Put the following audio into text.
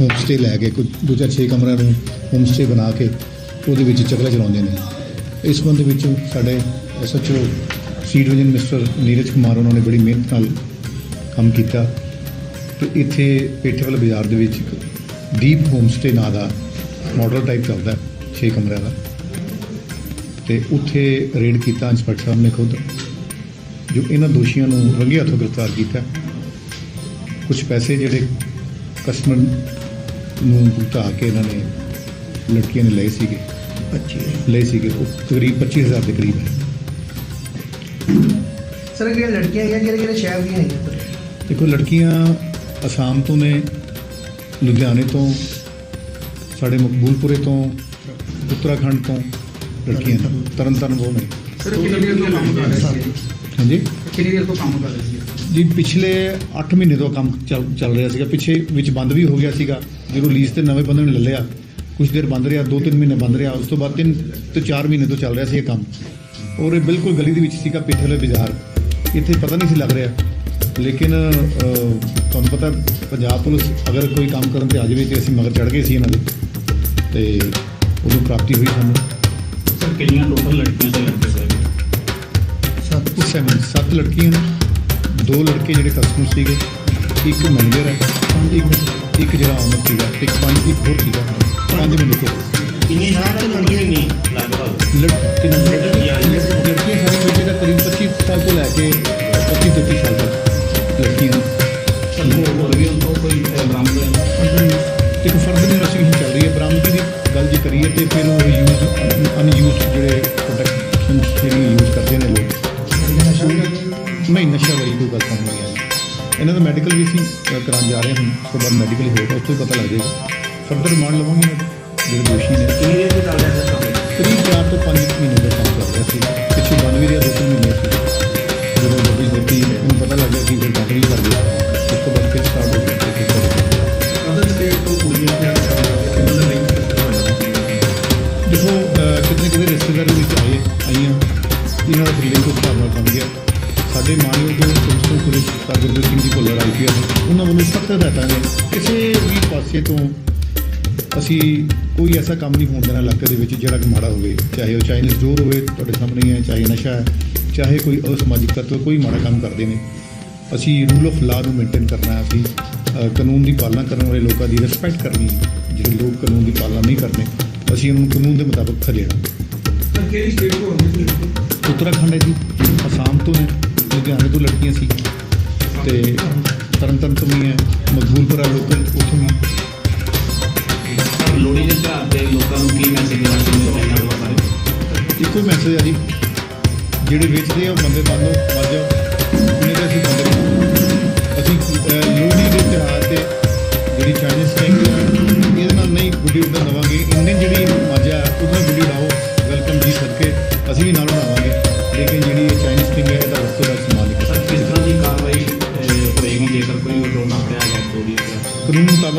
Home stay ਲੈ ਕੇ ਕੋਈ ਦੂਜਾ ਚਾਰ ਛੇ ਕਮਰਿਆਂ ਨੂੰ ਹੋਮ ਸਟੇ ਬਣਾ ਕੇ ਉਹਦੇ ਵਿੱਚ ਚੱਕਲਾ ਚਲਾਉਂਦੇ ਨੇ। ਇਸ ਸੰਬੰਧ ਵਿੱਚ ਸਾਡੇ SHO C division mister Neeraj Kumar, ਉਹਨਾਂ ਨੇ ਬੜੀ ਮਿਹਨਤ ਨਾਲ ਕੰਮ ਕੀਤਾ। ਤੇ ਇੱਥੇ ਪੇਠੇਵਾਲ ਬਾਜ਼ਾਰ ਦੇ ਵਿੱਚ ਇੱਕ ਦੀਪ ਹੋਮ ਸਟੇ ਨਾਂ ਦਾ ਮਾਡਲ ਟਾਈਪ ਚੱਲਦਾ 6 ਕਮਰਿਆਂ ਦਾ। ਤੇ ਉੱਥੇ ਰੇਡ ਕੀਤਾ ਇੰਸਪੈਕਟਰ ਸਾਹਿਬ ਨੇ ਖੁਦ, ਜੋ ਇਹਨਾਂ ਦੋਸ਼ੀਆਂ ਨੂੰ ਰੰਗੇ ਹੱਥੋਂ ਗ੍ਰਿਫਤਾਰ ਕੀਤਾ। ਕੁਝ ਪੈਸੇ ਜਿਹੜੇ ਕਸਟਮਰ ਨੂੰ ਭੁਗਤਾ ਕੇ ਇਹਨਾਂ ਨੇ ਲੜਕੀਆਂ ਨੇ ਲਏ ਸੀਗੇ। 25 ਲਏ ਸੀਗੇ। ਉਹ ਤਕਰੀਬ 25000 ਦੇ ਕਰੀਬ ਹੈ। ਸਰ ਇਹ ਲੜਕੀਆਂ ਹੈਗੀਆਂ ਕਿਹੜੇ ਕਿਹੜੇ ਸ਼ਹਿਰ ਦੀਆਂ ਹੈਗੀਆਂ ਸਰ ਦੇਖੋ ਲੜਕੀਆਂ ਅਸਾਮ ਤੋਂ ਨੇ ਲੁਧਿਆਣੇ ਤੋਂ ਸਾਡੇ ਮਕਬੂਲਪੁਰੇ ਤੋਂ ਉੱਤਰਾਖੰਡ ਤੋਂ ਲੜਕੀਆਂ ਨੇ ਤਰਨਤਾਰਨ ਤੋਂ ਨੇ। ਸਰ ਕਿੰਨੀ ਦੇਰ ਤੋਂ ਕੰਮ ਕਰ ਰਹੇ ਸੀ ਹਾਂਜੀ? ਕਿੰਨੀ ਦੇਰ ਤੋਂ ਕੰਮ ਕਰ ਰਹੇ ਸੀ ਜੀ ਪਿਛਲੇ 8 ਮਹੀਨੇ ਤੋਂ ਕੰਮ ਚੱਲ ਚੱਲ ਰਿਹਾ ਸੀਗਾ। ਪਿੱਛੇ ਵਿੱਚ ਬੰਦ ਵੀ ਹੋ ਗਿਆ ਸੀਗਾ। ਜਦੋਂ ਲੀਜ਼ ਤੇ ਨਵੇਂ ਬੰਦੇ ਨੇ ਲੈ ਲਿਆ ਕੁਝ ਦੇਰ ਬੰਦ ਰਿਹਾ 2-3 ਮਹੀਨੇ ਬੰਦ ਰਿਹਾ ਉਸ ਤੋਂ ਬਾਅਦ 3 ਤੋਂ 4 ਮਹੀਨੇ ਤੋਂ ਚੱਲ ਰਿਹਾ ਸੀ ਇਹ ਕੰਮ। ਔਰ ਇਹ ਬਿਲਕੁਲ ਗਲੀ ਦੇ ਵਿੱਚ ਸੀਗਾ ਪਿੱਛੇ ਵਾਲੇ ਬਾਜ਼ਾਰ। ਇੱਥੇ ਪਤਾ ਨਹੀਂ ਸੀ ਲੱਗ ਰਿਹਾ। ਲੇਕਿਨ ਤੁਹਾਨੂੰ ਪਤਾ ਪੰਜਾਬ ਪੁਲਿਸ ਅਗਰ ਕੋਈ ਕੰਮ ਕਰਨ ਤੇ ਆ ਜਾਵੇ ਤੇ ਅਸੀਂ ਮਗਰ ਚੜ ਗਏ ਸੀ ਇਹਨਾਂ ਦੇ। ਤੇ ਉਦੋਂ ਪ੍ਰਾਪਤੀ ਹੋਈ ਸਾਨੂੰ। ਸਰ ਕਿੰਨੀਆਂ ਟੋਟਲ ਲੜਕੀਆਂ ਤੇ ਲੜਕੇ ਸਰ? ਸੱਤ ਸੈਵਨ ਸੱਤ ਲੜਕੀਆਂ ਦੋ ਲੜਕੇ ਜਿਹੜੇ ਕਸਟਮਰ ਸੀਗੇ ਇੱਕ ਮੈਨੇਜਰ ਹੈ। ਇੱਕ ਇੱਕ ਜਿਹੜਾ ਆਨਰ ਸੀਗਾ ਇੱਕ ਪੰਜ ਇੱਕ ਹੋਰ ਸੀਗਾ। ਪੰਜ ਬੰਦੇ ਕੋਲ ਕਿੰਨੀ ਸਾਲ ਲੜਕੀਆਂ ਲਗਭਗ ਸਾਰੇ ਦਾ ਕਰੀਬ 25 ਸਾਲ ਤੋਂ ਲੈ ਕੇ 25 33 ਸਾਲ ਤੱਕ ਲੜਕੀਆਂ ਵੀ ਉनको ਕੋਈ ਬਰਾਮਦ ਇੱਕ ਫਰਦ ਦੀ ਇਨਵੈਸਟੀਗੇਸ਼ਨ ਚੱਲ ਰਹੀ ਹੈ। ਬਰਾਮਦਗੀ ਦੀ ਗੱਲ ਜੇ ਕਰੀਏ ਤੇ ਫਿਰ ਉਹ ਯੂਜ਼ ਅਨਯੂਜ਼ ਜਿਹੜੇ ਪ੍ਰੋਟੈਕਸ਼ਨ ਜਿਹੜੀ ਯੂਜ਼ ਕਰਦੇ ਨੇ ਲੋਕ। ਨਹੀਂ ਨਸ਼ਾ ਵਾਲੀ ਕੋਈ ਗੱਲ ਨਹੀਂ ਇਹਨਾਂ ਦਾ ਮੈਡੀਕਲ ਵੀ ਅਸੀਂ ਕਰਾਉਣ ਜਾ ਰਹੇ ਹਾਂ ਉਸ ਤੋਂ ਬਾਅਦ ਮੈਡੀਕਲ ਹੋਏਗਾ ਉਸ ਤੋਂ ਪਤਾ ਲੱਗ ਜਾਏਗਾ ਫਰਦਰ ਰਿਮਾਂਡ ਲਵਾਂਗੇ ਦਾ, ਜਿਹੜੇ ਦੋਸ਼ੀ ਨੇ। ਦੇਰ ਤੋਂ ਚੱਲ ਰਿਹਾ ਕੰਮ ਕਰੀਬ 4 ਤੋਂ 5 ਮਹੀਨੇ ਦਾ ਕੰਮ ਕਰ ਰਿਹਾ ਸੀ। ਪਿੱਛੇ ਬਣ ਵੀ ਰਿਹਾ ਦੋ ਤਿੰਨ ਮਹੀਨੇ ਸੀ। ਜਦੋਂ ਡੱਬੀ ਦਿੱਤੀ ਉਹਨੂੰ ਪਤਾ ਲੱਗ ਗਿਆ ਕਿ ਫਿਰ ਬੰਦ ਵੀ ਕਰ ਗਿਆ। ਉਸ ਤੋਂ ਬਾਅਦ ਫਿਰ ਸਟਾਰਟ ਹੋ ਗਿਆ। ਤੇ ਕਰ ਅਦਰ ਸਟੇਟ ਤੋਂ ਕੁੜੀਆਂ ਤੇ ਦਾ ਲਿੰਕ ਦੇਖੋ ਕਿਤੇ ਕਿਤੇ ਰਿਸ਼ਤੇਦਾਰੀ ਵਿੱਚ ਆਏ ਆਈਆਂ। ਇਹਨਾਂ ਦਾ ਉਸ ਹਿਸਾਬ ਨਾਲ ਬਣ ਗਿਆ। ਸਾਡੇ ਮਾਨਯੋਗ commissioner police sir Gurdev Singh ji Bhullar IPS ਉਹਨਾਂ ਵੱਲੋਂ ਸਖਤ ਹਦਾਇਤਾਂ ਨੇ। ਕਿਸੇ ਵੀ ਪਾਸੇ ਤੋਂ ਅਸੀਂ ਕੋਈ ਐਸਾ ਕੰਮ ਨਹੀਂ ਹੋਣ ਦੇਣਾ ਇਲਾਕੇ ਦੇ ਵਿੱਚ ਜਿਹੜਾ ਕਿ ਮਾੜਾ ਹੋਵੇ। ਚਾਹੇ ਉਹ ਚਾਈਨੀਜ਼ ਡੋਰ ਹੋਵੇ ਤੁਹਾਡੇ ਸਾਹਮਣੇ ਹੀ ਹੈ ਚਾਹੇ ਨਸ਼ਾ ਹੈ ਚਾਹੇ ਕੋਈ ਅਸਮਾਜਿਕ ਤੱਤਵ ਕੋਈ ਮਾੜਾ ਕੰਮ ਕਰਦੇ ਨੇ। ਅਸੀਂ ਰੂਲ ਆਫ ਲਾ ਨੂੰ ਮੇਨਟੇਨ ਕਰਨਾ ਹੈ ਅਸੀਂ ਕਾਨੂੰਨ ਦੀ ਪਾਲਣਾ ਕਰਨ ਵਾਲੇ ਲੋਕਾਂ ਦੀ ਰਿਸਪੈਕਟ ਕਰਨੀ ਹੈ। ਜਿਹੜੇ ਲੋਕ ਕਾਨੂੰਨ ਦੀ ਪਾਲਣਾ ਨਹੀਂ ਕਰਦੇ ਅਸੀਂ ਉਹਨਾਂ ਨੂੰ ਕਾਨੂੰਨ ਦੇ ਮੁਤਾਬਕ ਸਰ ਕਿਹੜੀ ਸਟੇਟ ਤੋਂ ਸੀ ਉੱਤਰਾਖੰਡ ਹੈ ਜੀ ਅਸਾਮ ਤੋਂ ਨੇ ਲੁਧਿਆਣੇ ਤੋਂ ਲੜਕੀਆਂ ਸੀ। ਤੇ ਤਰਨਤਾਰਨ ਤੋਂ ਵੀ ਹੈ ਮਕਬੂਲਪੁਰਾ ਲੋਕਲ ਉੱਥੋਂ ਵੀ। ਲੋਹੜੀ ਦੇ ਤਿਉਹਾਰ ਤੇ ਲੋਕਾਂ ਨੂੰ ਕੀ ਮੈਸੇਜ ਦੇਣਾ ਚਾਹੁੰਦੇ ਹੋ? ਇਹਨਾਂ ਬਾਰੇ? ਇੱਕੋ ਹੀ ਮੈਸੇਜ ਆ ਜੀ। ਜਿਹੜੇ ਵੇਚਦੇ ਆ ਉਹ ਬੰਦੇ ਬੰਦ ਮਰ ਜਾਓ। ਇਹਨੇ ਤੇ ਅਸੀਂ ਬੰਦ। ਅਸੀਂ ਲੋਹੜੀ ਦੇ ਤਿਉਹਾਰ ਤੇ ਜਿਹੜੀ ਚਾਈਨੀਜ਼ ਸਟਿੰਗ ਇਹਦੇ ਨਾਲ ਨਹੀਂ ਗੁੱਡੀ ਉੱਡਣ ਦੇਵਾਂਗੇ। ਇੰਡੀਅਨ ਜਿਹੜੀ ਹੈ ਉਹਦੇ ਗੁੱਡੀ ਉਡਾਓ। ਵੈਲਕਮ ਜੀ ਸਦਕੇ। ਅਸੀਂ ਵੀ ਨਾਲ ਉਡਾਵਾਂਗੇ। ਲੇਕਿਨ ਜਿਹੜੀ ਇਹ ਚਾਈਨੀਜ਼ ਸਟਿੰਗ ਹੈ ਕਿਸ ਤਰ੍ਹਾਂ ਦੀ